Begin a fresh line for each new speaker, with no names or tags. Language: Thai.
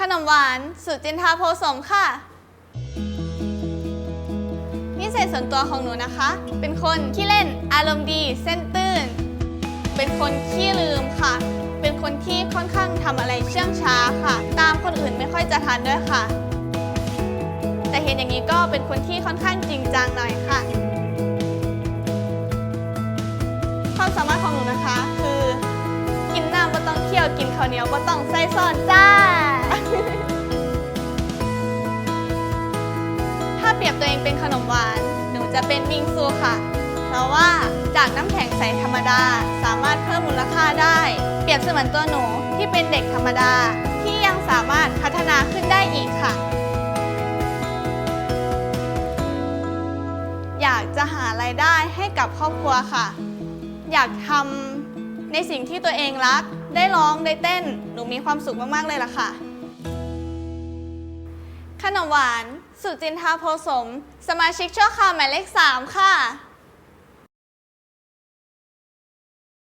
ขนมหวาน สุจินทาโพสมค่ะ นิสัยส่วนตัวของหนูนะคะ เป็นคนขี้เล่น อารมณ์ดี เส้นตื้น เป็นคนขี้ลืมค่ะ เป็นคนที่ค่อนข้างทำอะไรเชื่องช้าค่ะ ตามคนอื่นไม่ค่อยจะทันด้วยค่ะ แต่เห็นอย่างนี้ก็เป็นคนที่ค่อนข้างจริงจังหน่อยค่ะ ความสามารถของหนูนะคะ คือ กินน้ำก็ต้องเคี่ยว กินข้าวเหนียวก็ต้องใส่ซ่อนจ้า ถ้าเปรียบตัวเองเป็นขนมหวาน หนูจะเป็นบิงซูค่ะ เพราะว่าจากน้ำแข็งใสธรรมดาสามารถเพิ่มมูลค่าได้ เปรียบเสมือนตัวหนูที่เป็นเด็กธรรมดา ที่ยังสามารถพัฒนาขึ้นได้อีกค่ะ อยากจะหารายได้ให้กับครอบครัวค่ะ อยากทำในสิ่งที่ตัวเองรัก ได้ร้องได้เต้น หนูมีความสุขมาก ๆ เลยล่ะค่ะ ขนมหวาน สุจินทาโพสม สมาชิกชั่วคราวหมายเลข 3 ค่ะ